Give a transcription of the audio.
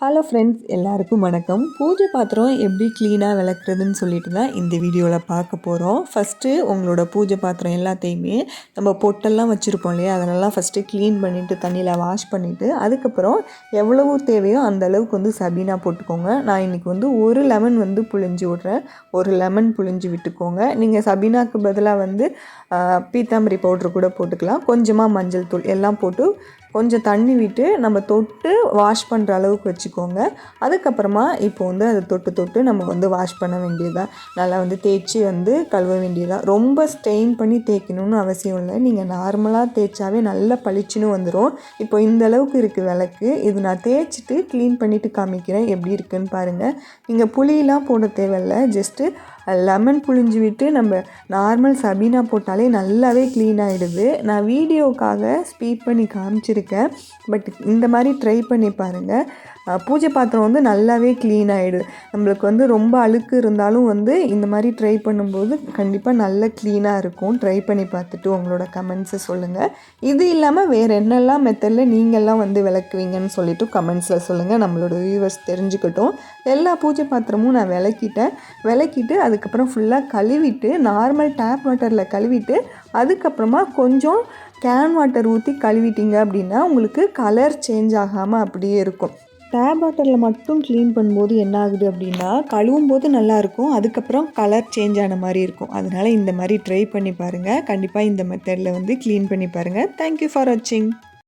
Hello friends எல்லாருக்கும் வணக்கம். பூஜை பாத்திரம் எப்படி க்ளீனாக விளக்குறதுன்னு சொல்லிட்டு தான் இந்த வீடியோவில் பார்க்க போகிறோம் ஃபஸ்ட்டு உங்களோட பூஜை பாத்திரம் எல்லாத்தையுமே நம்ம பொட்டெல்லாம் வச்சுருப்போம் இல்லையா? அதனெல்லாம் ஃபஸ்ட்டு க்ளீன் பண்ணிவிட்டு தண்ணியில் வாஷ் பண்ணிவிட்டு அதுக்கப்புறம் எவ்வளவு தேவையோ அந்த அளவுக்கு வந்து சபீனா போட்டுக்கோங்க. நான் இன்றைக்கி வந்து ஒரு லெமன் வந்து புழிஞ்சு விட்றேன். ஒரு லெமன் புழிஞ்சு விட்டுக்கோங்க. நீங்கள் சபீனாக்கு பதிலாக வந்து பீத்தாம்பரி பவுட்ரு கூட போட்டுக்கலாம். கொஞ்சமாக மஞ்சள் தூள் எல்லாம் போட்டு கொஞ்சம் தண்ணி விட்டு நம்ம தொட்டு வாஷ் பண்ணுற அளவுக்கு வச்சுக்கோங்க. அதுக்கப்புறமா இப்போ வந்து அதை தொட்டு தொட்டு நம்ம வந்து வாஷ் பண்ண வேண்டியதாக நல்லா வந்து தேய்ச்சி வந்து கழுவ வேண்டியதாக ரொம்ப ஸ்டெயின் பண்ணி தேய்க்கணும்னு அவசியம் இல்லை. நீங்கள் நார்மலாக தேய்ச்சாவே நல்லா பளிச்சுன்னு வந்துடும் இப்போ இந்த அளவுக்கு இருக்குது விளக்கு. இது நான் தேய்ச்சிட்டு க்ளீன் பண்ணிவிட்டு காமிக்கிறேன். எப்படி இருக்குன்னு பாருங்கள் நீங்கள் புளியெலாம் போட தேவையில்லை. ஜஸ்ட்டு லெமன் புழிஞ்சு விட்டு நம்ம நார்மல் சபீனா போட்டாலே நல்லாவே க்ளீன் ஆகிடுது நான் வீடியோக்காக ஸ்பீட் பண்ணி காமிச்சிருக்கேன். பட் இந்த மாதிரி ட்ரை பண்ணி பாருங்கள் பூஜை பாத்திரம் வந்து நல்லாவே க்ளீன் ஆகிடுது நம்மளுக்கு வந்து ரொம்ப அழுக்கு இருந்தாலும் வந்து இந்த மாதிரி ட்ரை பண்ணும்போது கண்டிப்பாக நல்ல க்ளீனாக இருக்கும். ட்ரை பண்ணி பார்த்துட்டு உங்களோட கமெண்ட்ஸை சொல்லுங்கள் இது இல்லாமல் வேறு என்னெல்லாம் மெத்தடில் நீங்கள்லாம் வந்து விளக்குவீங்கன்னு சொல்லிவிட்டு கமெண்ட்ஸில் சொல்லுங்கள் நம்மளோட வியூவர்ஸ் தெரிஞ்சுக்கட்டும். எல்லா பூஜை பாத்திரமும் நான் விளக்கிட்டேன். விளக்கிட்டு அதுக்கப்புறம் ஃபுல்லாக கழுவிட்டு நார்மல் டேப் வாட்டரில் கழுவிட்டு அதுக்கப்புறமா கொஞ்சம் கேன் வாட்டர் ஊற்றி கழுவிட்டீங்க அப்படின்னா உங்களுக்கு கலர் சேஞ்ச் ஆகாமல் அப்படியே இருக்கும். டேப் வாட்டரில் மட்டும் க்ளீன் பண்ணும்போது என்ன ஆகுது அப்படின்னா கழுவும் போது நல்லாயிருக்கும் அதுக்கப்புறம் கலர் சேஞ்ச் ஆன மாதிரி இருக்கும். அதனால் இந்த மாதிரி ட்ரை பண்ணி பாருங்கள் கண்டிப்பாக இந்த மெத்தடில் வந்து க்ளீன் பண்ணி பாருங்கள் தேங்க்யூ ஃபார் வாட்சிங்